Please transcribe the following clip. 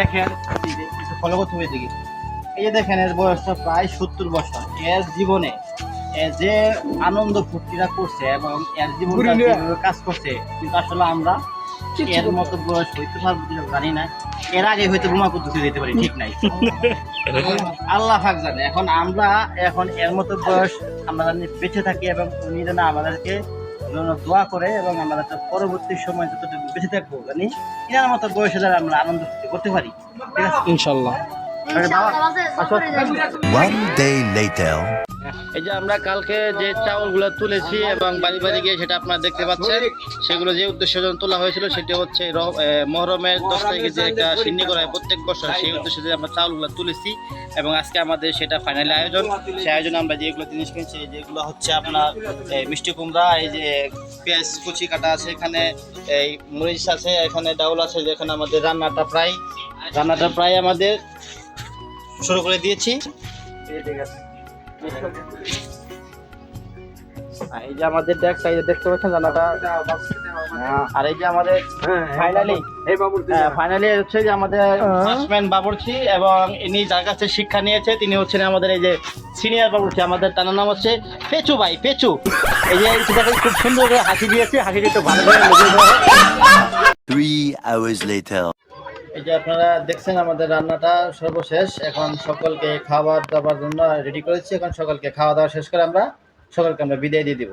দেখেন ফলো করতে হবে দিকে এই যে দেখেন এর বয়সটা প্রায় সত্তর বছর। এর জীবনে যে আনন্দ ফুর্তিটা করছে এবং এর জীবনটা কাজ করছে কিন্তু আসলে আমরা এর মতো বয়স হইতে পারব কিনা জানি না। এর আগে হয়তো রুমা পদ্ধতি যেতে পারি ঠিক নাই। আল্লাহ ফাক জানে। এখন আমরা এখন এর মতো বয়স আমরা জানি বেঁচে থাকি এবং উনি যেন আমাদেরকে জন্য দোয়া করে এবং আমরা যাতে পরবর্তী সময় যতটুকু বেঁচে থাকব জানি এনার মতো বয়সে যারা আমরা আনন্দ করতে পারি। ঠিক আছে? ইনশাল্লাহ। One day later. এই যে আমরা কালকে যে চাউলগুলো তুলেছি এবং বাড়ি বাড়ি গিয়ে সেটা আপনারা দেখতে পাচ্ছেন, সেগুলো যে উদ্দেশ্যের জন্য তোলা হয়েছিল সেটি হচ্ছে মহরমের দশ তারিখে যে একটা সিন্নি করা হয় প্রত্যেক বছর সেই উদ্দেশ্যে যে আমরা চাউলগুলো তুলেছি এবং আজকে আমাদের সেটা ফাইনালি আয়োজন। সেই আয়োজনে আমরা যেগুলো জিনিস কিনছি যেগুলো হচ্ছে আপনার মিষ্টি কুমড়া, এই যে পেঁয়াজ কুচি কাটা আছে এখানে, এই মরিচ আছে এখানে, ডাউল আছে যেখানে আমাদের রান্নাটা প্রায় রান্নাটা প্রায় আমাদের শুরু করে দিয়েছি। আর এই যে আমাদের ডেস্ক এই দেখতে পাচ্ছেন জানাটা? আর এই যে আমাদের ফাইনালি ফাইনালি হচ্ছে যে আমাদের ফার্স্টম্যান বাবুর্চি এবং ইনি যার কাছে শিক্ষা নিয়েছে তিনি হচ্ছেন আমাদের এই যে সিনিয়র বাবুর্চি আমাদের তার নাম হচ্ছে পেচু ভাই পেচু। এই যে খুব সুন্দর করে হাসি দিয়েছে হাসিটা একটু ভালো করে হয়। এই যে আপনারা দেখছেন আমাদের রান্নাটা সর্বশেষ। এখন সকলকে খাবার দাবার জন্য রেডি করেছি। এখন সকলকে খাওয়া দাওয়া শেষ করে আমরা সকলকে আমরা বিদায় দিয়ে দিব।